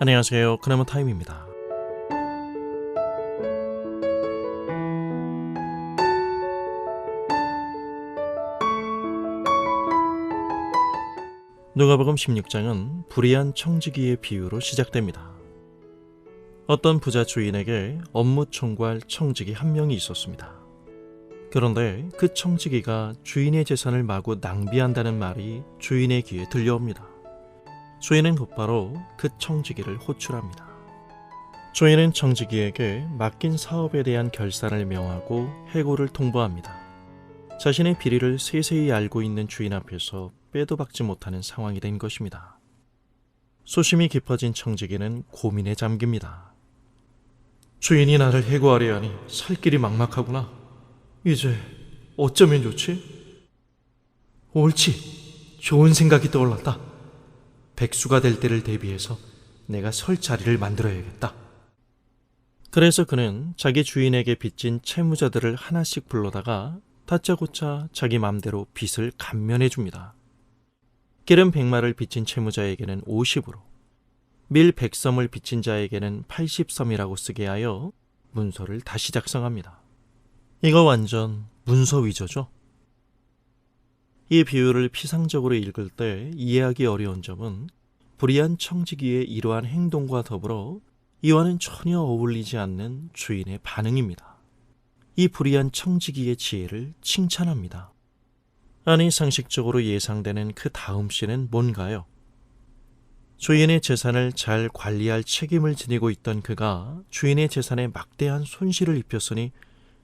안녕하세요. 그나마 타임입니다. 누가복음 16장은 불의한 청지기의 비유로 시작됩니다. 어떤 부자 주인에게 업무 총괄 청지기 한 명이 있었습니다. 그런데 그 청지기가 주인의 재산을 마구 낭비한다는 말이 주인의 귀에 들려옵니다. 주인은 곧바로 그 청지기를 호출합니다. 주인은 청지기에게 맡긴 사업에 대한 결산을 명하고 해고를 통보합니다. 자신의 비리를 세세히 알고 있는 주인 앞에서 빼도 박지 못하는 상황이 된 것입니다. 소심이 깊어진 청지기는 고민에 잠깁니다. 주인이 나를 해고하려 하니 살 길이 막막하구나. 이제 어쩌면 좋지? 옳지. 좋은 생각이 떠올랐다. 백수가 될 때를 대비해서 내가 설 자리를 만들어야겠다. 그래서 그는 자기 주인에게 빚진 채무자들을 하나씩 불러다가 다짜고짜 자기 맘대로 빚을 감면해 줍니다. 기름 100마를 빚진 채무자에게는 50으로, 밀 100섬을 빚진 자에게는 80섬이라고 쓰게 하여 문서를 다시 작성합니다. 이거 완전 문서 위조죠? 이 비유를 피상적으로 읽을 때 이해하기 어려운 점은 불의한 청지기의 이러한 행동과 더불어 이와는 전혀 어울리지 않는 주인의 반응입니다. 이 불의한 청지기의 지혜를 칭찬합니다. 아니 상식적으로 예상되는 그 다음 시는 뭔가요? 주인의 재산을 잘 관리할 책임을 지니고 있던 그가 주인의 재산에 막대한 손실을 입혔으니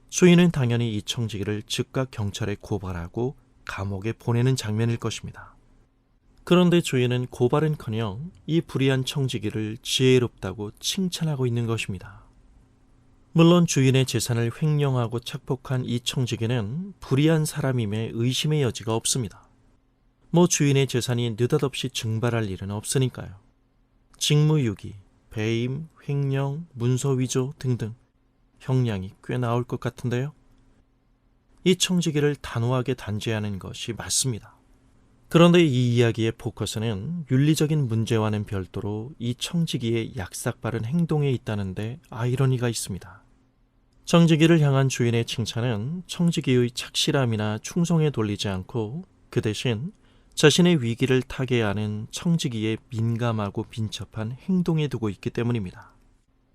주인은 당연히 이 청지기를 즉각 경찰에 고발하고 감옥에 보내는 장면일 것입니다. 그런데 주인은 고발은커녕 이 불의한 청지기를 지혜롭다고 칭찬하고 있는 것입니다. 물론 주인의 재산을 횡령하고 착복한 이 청지기는 불의한 사람임에 의심의 여지가 없습니다. 뭐 주인의 재산이 느닷없이 증발할 일은 없으니까요. 직무유기, 배임, 횡령, 문서 위조 등등 형량이 꽤 나올 것 같은데요. 이 청지기를 단호하게 단죄하는 것이 맞습니다. 그런데 이 이야기의 포커스는 윤리적인 문제와는 별도로 이 청지기의 약삭빠른 행동에 있다는데 아이러니가 있습니다. 청지기를 향한 주인의 칭찬은 청지기의 착실함이나 충성에 돌리지 않고 그 대신 자신의 위기를 타개하는 청지기의 민감하고 빈첩한 행동에 두고 있기 때문입니다.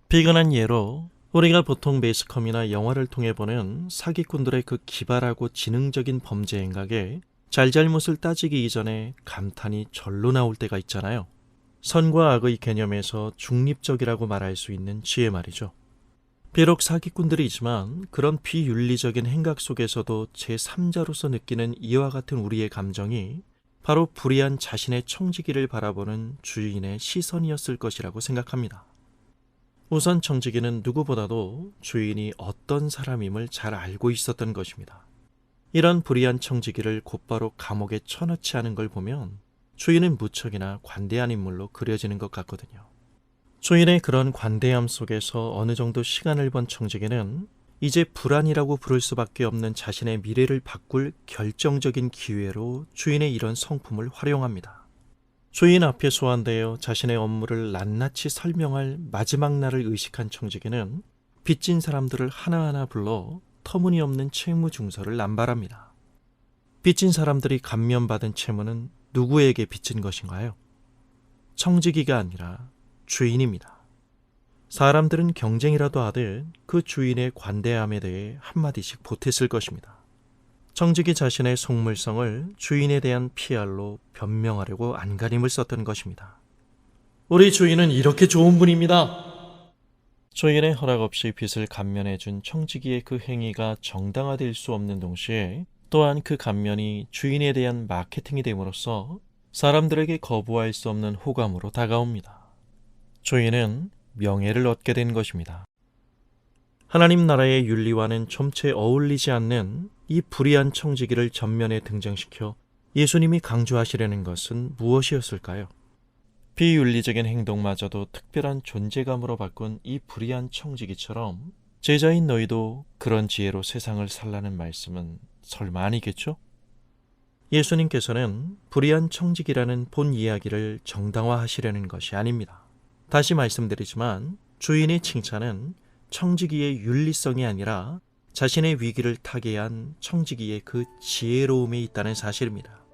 비근한 예로 우리가 보통 매스컴이나 영화를 통해 보는 사기꾼들의 그 기발하고 지능적인 범죄 행각에 잘잘못을 따지기 이전에 감탄이 절로 나올 때가 있잖아요. 선과 악의 개념에서 중립적이라고 말할 수 있는 지혜 말이죠. 비록 사기꾼들이지만 그런 비윤리적인 행각 속에서도 제3자로서 느끼는 이와 같은 우리의 감정이 바로 불의한 자신의 청지기를 바라보는 주인의 시선이었을 것이라고 생각합니다. 우선 청지기는 누구보다도 주인이 어떤 사람임을 잘 알고 있었던 것입니다. 이런 불의한 청지기를 곧바로 감옥에 쳐넣지 않은 걸 보면 주인은 무척이나 관대한 인물로 그려지는 것 같거든요. 주인의 그런 관대함 속에서 어느 정도 시간을 번 청지기는 이제 불안이라고 부를 수밖에 없는 자신의 미래를 바꿀 결정적인 기회로 주인의 이런 성품을 활용합니다. 주인 앞에 소환되어 자신의 업무를 낱낱이 설명할 마지막 날을 의식한 청지기는 빚진 사람들을 하나하나 불러 터무니없는 채무 증서를 남발합니다. 빚진 사람들이 감면받은 채무는 누구에게 빚진 것인가요? 청지기가 아니라 주인입니다. 사람들은 경쟁이라도 하듯 그 주인의 관대함에 대해 한마디씩 보탰을 것입니다. 청지기 자신의 속물성을 주인에 대한 PR로 변명하려고 안간힘을 썼던 것입니다. 우리 주인은 이렇게 좋은 분입니다. 주인의 허락 없이 빚을 감면해 준 청지기의 그 행위가 정당화될 수 없는 동시에 또한 그 감면이 주인에 대한 마케팅이 됨으로써 사람들에게 거부할 수 없는 호감으로 다가옵니다. 주인은 명예를 얻게 된 것입니다. 하나님 나라의 윤리와는 좀채 어울리지 않는 이 불의한 청지기를 전면에 등장시켜 예수님이 강조하시려는 것은 무엇이었을까요? 비윤리적인 행동마저도 특별한 존재감으로 바꾼 이 불의한 청지기처럼 제자인 너희도 그런 지혜로 세상을 살라는 말씀은 설마 아니겠죠? 예수님께서는 불의한 청지기라는 본 이야기를 정당화하시려는 것이 아닙니다. 다시 말씀드리지만 주인의 칭찬은 청지기의 윤리성이 아니라 자신의 위기를 타개한 청지기의 그 지혜로움에 있다는 사실입니다.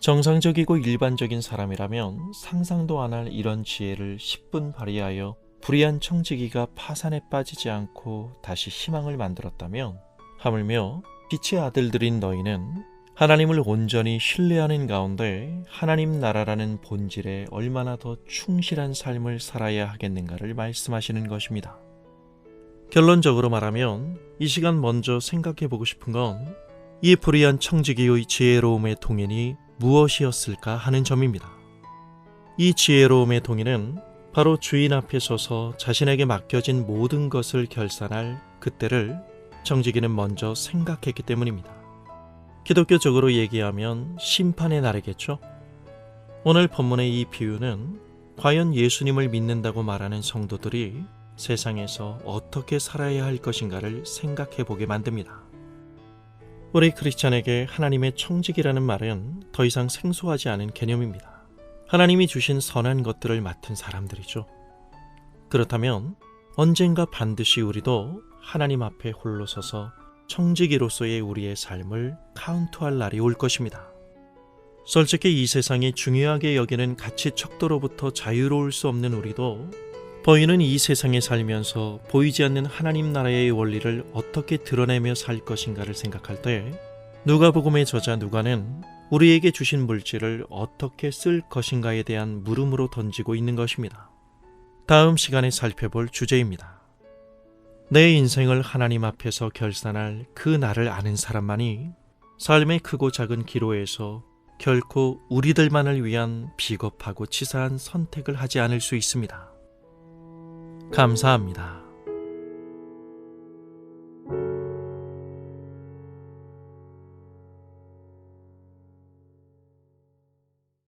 정상적이고 일반적인 사람이라면 상상도 안 할 이런 지혜를 10분 발휘하여 불의한 청지기가 파산에 빠지지 않고 다시 희망을 만들었다면 하물며 빛의 아들들인 너희는 하나님을 온전히 신뢰하는 가운데 하나님 나라라는 본질에 얼마나 더 충실한 삶을 살아야 하겠는가를 말씀하시는 것입니다. 결론적으로 말하면 이 시간 먼저 생각해 보고 싶은 건이 불의한 청지기의 지혜로움의 동인이 무엇이었을까 하는 점입니다. 이 지혜로움의 동인은 바로 주인 앞에 서서 자신에게 맡겨진 모든 것을 결산할 그때를 청지기는 먼저 생각했기 때문입니다. 기독교적으로 얘기하면 심판의 날이겠죠? 오늘 본문의 이 비유는 과연 예수님을 믿는다고 말하는 성도들이 세상에서 어떻게 살아야 할 것인가를 생각해 보게 만듭니다. 우리 크리스찬에게 하나님의 청직이라는 말은 더 이상 생소하지 않은 개념입니다. 하나님이 주신 선한 것들을 맡은 사람들이죠. 그렇다면 언젠가 반드시 우리도 하나님 앞에 홀로 서서 청지기로서의 우리의 삶을 카운트할 날이 올 것입니다. 솔직히 이 세상이 중요하게 여기는 가치 척도로부터 자유로울 수 없는 우리도 보이는 이 세상에 살면서 보이지 않는 하나님 나라의 원리를 어떻게 드러내며 살 것인가를 생각할 때 누가복음의 저자 누가는 우리에게 주신 물질을 어떻게 쓸 것인가에 대한 물음으로 던지고 있는 것입니다. 다음 시간에 살펴볼 주제입니다. 내 인생을 하나님 앞에서 결산할 그 나를 아는 사람만이 삶의 크고 작은 기로에서 결코 우리들만을 위한 비겁하고 치사한 선택을 하지 않을 수 있습니다. 감사합니다.